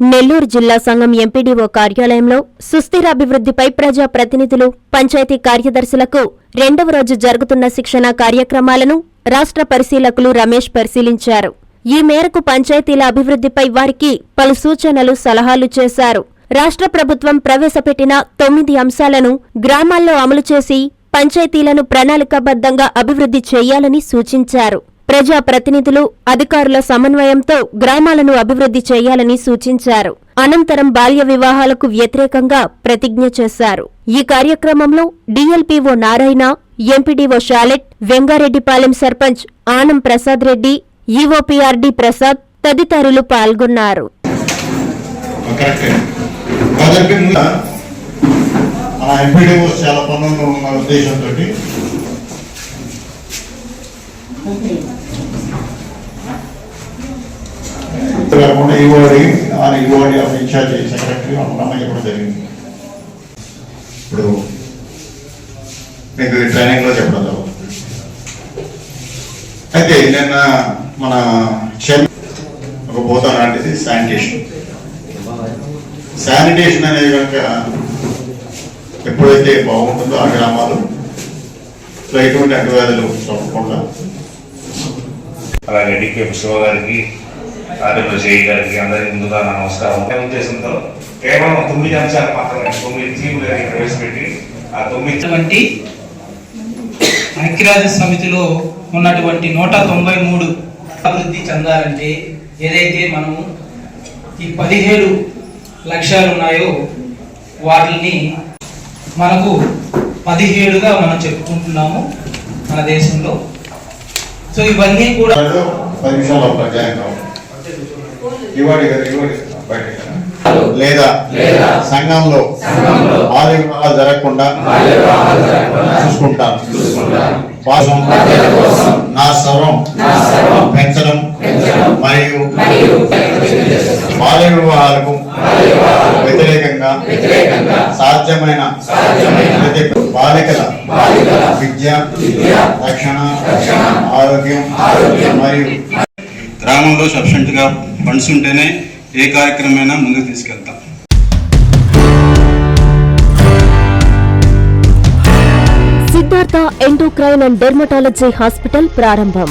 నెల్లూరు జిల్లా సంఘం ఎంపీడీఓ కార్యాలయంలో సుస్థిరాభివృద్ధిపై ప్రజా ప్రతినిధులు పంచాయతీ కార్యదర్శులకు రెండవ రోజు జరుగుతున్న శిక్షణా కార్యక్రమాలను రాష్ట్ర పరిశీలకులు రమేష్ పరిశీలించారు. ఈ మేరకు పంచాయతీల అభివృద్ధిపై వారికి పలు సూచనలు సలహాలు చేశారు. రాష్ట్ర ప్రభుత్వం ప్రవేశపెట్టిన తొమ్మిది అంశాలను గ్రామాల్లో అమలు చేసి పంచాయతీలను ప్రణాళికాబద్ధంగా అభివృద్ధి చేయాలని సూచించారు. ప్రజా ప్రతినిధులు అధికారుల సమన్వయంతో గ్రామాలను అభివృద్ధి చేయాలని సూచించారు. అనంతరం బాల్య వివాహాలకు వ్యతిరేకంగా ప్రతిజ్ఞ చేశారు. ఈ కార్యక్రమంలో DLPO Narayana MPDO Shalet వెంగారెడ్డిపాలెం sarpanch Anam Prasad Reddy EOPRD Prasad తదితరులు పాల్గొన్నారు. మన ఎంపీడీఓ చాలా పనులు ఉన్న ఉద్దేశంతో కాకుండా ఈఓడి ఆయన ఈఓడి ఆఫ్ ఇన్ఛార్జ్ సెక్రటరీ అనుకున్నామని చెప్పడం జరిగింది. ఇప్పుడు మీకు ట్రైనింగ్లో చెప్పడం జరుగుతుంది. అయితే నిన్న మన చెల్ ఒక పోతా లాంటిది శానిటేషన్. శానిటేషన్ అనేది కనుక ఎప్పుడైతే బాగుంటుందో ఆ గ్రామాలు ఎటువంటి అంటువ్యాధులు తప్పకుండా అలాగే డికే శివ గారికి ఆర్ఎంఓ గారికి అందరికీ ముందుగా నా నమస్కారం. ఒకే ఉద్దేశంతో కేవలం తొమ్మిది అంశాలు మాత్రమే తొమ్మిది థీమ్లు ప్రవేశపెట్టి ఆ తొమ్మిది వంటి ఐక్యరాజ్య సమితిలో ఉన్నటువంటి నూట తొంభై మూడు అభివృద్ధి చెందాలంటే ఏదైతే మనము ఈ పదిహేడు లక్ష్యాలు ఉన్నాయో వాటిని మనకు పదిహేడుగా మనం చెప్పుకుంటున్నాము మన దేశంలో. సో ఇవన్నీ కూడా పది నిమిషాలు జాయిన్. లేదా సంఘంలో బాల్య వివాహాలు జరగకుండా చూసుకుంటాను కోసం నా సర్వం పెంచడం మరియు బాల్య వివాహాలకు వ్యతిరేకంగా సాధ్యమైన ప్రతి బాలికల విద్య రక్షణ ఆరోగ్యం. మరియు గ్రామంలో సఫిషియెంట్గా ఫండ్స్ ఉంటేనే ఏ కార్యక్రమమైనా ముందుకు తీసుకెళ్తాం. Siddhartha endocrine and dermatology hospital ప్రారంభం.